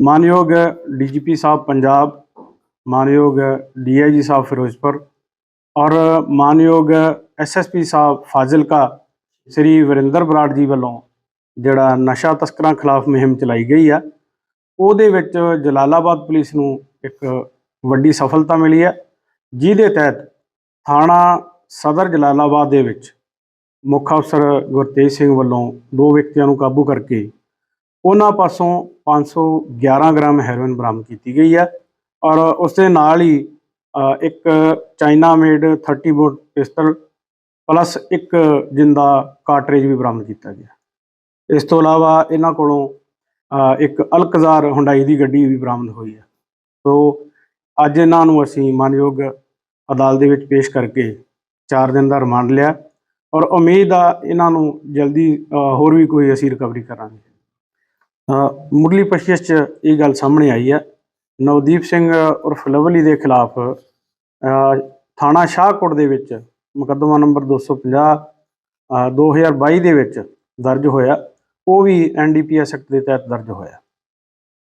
ਮਾਨਯੋਗ ਡੀਜੀਪੀ ਸਾਹਿਬ ਪੰਜਾਬ, ਮਾਨਯੋਗ ਡੀਆਈਜੀ ਸਾਹਿਬ ਫਿਰੋਜ਼ਪੁਰ ਔਰ ਮਾਨਯੋਗ ਐਸਐਸਪੀ ਸਾਹਿਬ ਫਾਜ਼ਿਲਕਾ, ਸ੍ਰੀ ਵਰਿੰਦਰ ਬਰਾੜ ਜੀ ਵੱਲੋਂ ਜਿਹੜਾ ਨਸ਼ਾ ਤਸਕਰਾਂ ਖਿਲਾਫ ਮੁਹਿੰਮ ਚਲਾਈ ਗਈ ਆ, ਉਹਦੇ ਵਿੱਚ ਜਲਾਲਾਬਾਦ ਪੁਲਿਸ ਨੂੰ ਇੱਕ ਵੱਡੀ ਸਫਲਤਾ ਮਿਲੀ ਹੈ ਜਿਹਦੇ ਤਹਿਤ ਥਾਣਾ ਸਦਰ ਜਲਾਲਾਬਾਦ ਦੇ ਵਿੱਚ ਮੁੱਖ ਅਫਸਰ ਗੁਰਤੇਜ ਸਿੰਘ ਵੱਲੋਂ ਦੋ ਵਿਅਕਤੀਆਂ ਨੂੰ ਕਾਬੂ ਕਰਕੇ ਉਹਨਾਂ ਪਾਸੋਂ 511 ਗ੍ਰਾਮ ਹੈਰੋਇਨ ਬਰਾਮਦ ਕੀਤੀ ਗਈ ਹੈ ਔਰ ਉਸ ਦੇ ਨਾਲ ਹੀ ਇੱਕ China made 30 bore pistol plus ਇੱਕ ਜਿੰਦਾ ਕਾਰਟ੍ਰਿਜ ਵੀ ਬਰਾਮਦ ਕੀਤਾ ਗਿਆ। ਇਸ ਤੋਂ ਇਲਾਵਾ ਇਹਨਾਂ ਕੋਲੋਂ ਇੱਕ ਅਲਕਜ਼ਾਰ ਹੁੰਡਾਈ ਦੀ ਗੱਡੀ ਵੀ ਬਰਾਮਦ ਹੋਈ ਹੈ। ਸੋ ਅੱਜ ਇਹਨਾਂ ਨੂੰ ਅਸੀਂ ਮਾਨਯੋਗ ਅਦਾਲਤ ਦੇ ਵਿੱਚ ਪੇਸ਼ ਕਰਕੇ 4 ਦਿਨ ਦਾ ਰਿਮਾਂਡ ਲਿਆ ਔਰ ਉਮੀਦ ਆ ਇਹਨਾਂ ਨੂੰ ਜਲਦੀ ਹੋਰ ਵੀ ਕੋਈ ਅਸੀਂ ਰਿਕਵਰੀ ਕਰਾਂਗੇ। ਅ, ਮੁੱਢਲੀ ਪੁੱਛਗਿੱਛ 'ਚ ਇਹ ਗੱਲ ਸਾਹਮਣੇ ਆਈ ਹੈ ਨਵਦੀਪ ਸਿੰਘ ਉਰਫ ਲਵਲੀ ਦੇ ਖਿਲਾਫ ਥਾਣਾ ਸ਼ਾਹਕੋਟ ਦੇ ਵਿੱਚ ਮੁਕੱਦਮਾ ਨੰਬਰ 250 ਅ, 2022 ਦੇ ਵਿੱਚ ਦਰਜ ਹੋਇਆ। ਉਹ ਵੀ ਐਨਡੀਪੀਐਸ ਐਕਟ ਦੇ ਤਹਿਤ ਦਰਜ ਹੋਇਆ।